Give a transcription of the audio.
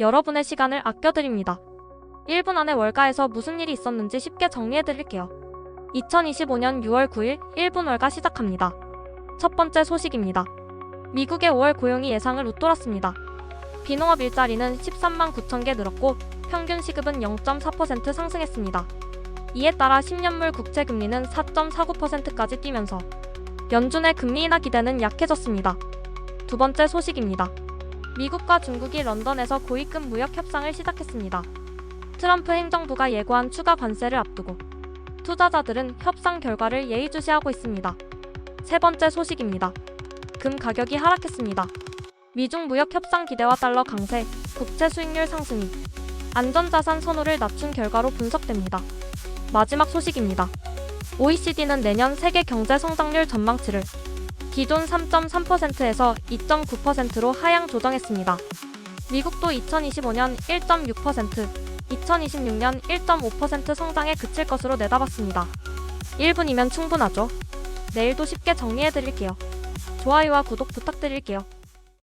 여러분의 시간을 아껴드립니다. 1분 안에 월가에서 무슨 일이 있었는지 쉽게 정리해드릴게요. 2025년 6월 9일 1분 월가 시작합니다. 첫 번째 소식입니다. 미국의 5월 고용이 예상을 웃돌았습니다. 비농업 일자리는 13만 9천 개 늘었고 평균 시급은 0.4% 상승했습니다. 이에 따라 10년물 국채 금리는 4.49%까지 뛰면서 연준의 금리 인하 기대는 약해졌습니다. 두 번째 소식입니다. 미국과 중국이 런던에서 고위급 무역 협상을 시작했습니다. 트럼프 행정부가 예고한 추가 관세를 앞두고 투자자들은 협상 결과를 예의주시하고 있습니다. 세 번째 소식입니다. 금 가격이 하락했습니다. 미중 무역 협상 기대와 달러 강세, 국채 수익률 상승이 안전자산 선호를 낮춘 결과로 분석됩니다. 마지막 소식입니다. OECD는 내년 세계 경제 성장률 전망치를 기존 3.3%에서 2.9%로 하향 조정했습니다. 미국도 2025년 1.6%, 2026년 1.5% 성장에 그칠 것으로 내다봤습니다. 1분이면 충분하죠. 내일도 쉽게 정리해드릴게요. 좋아요와 구독 부탁드릴게요.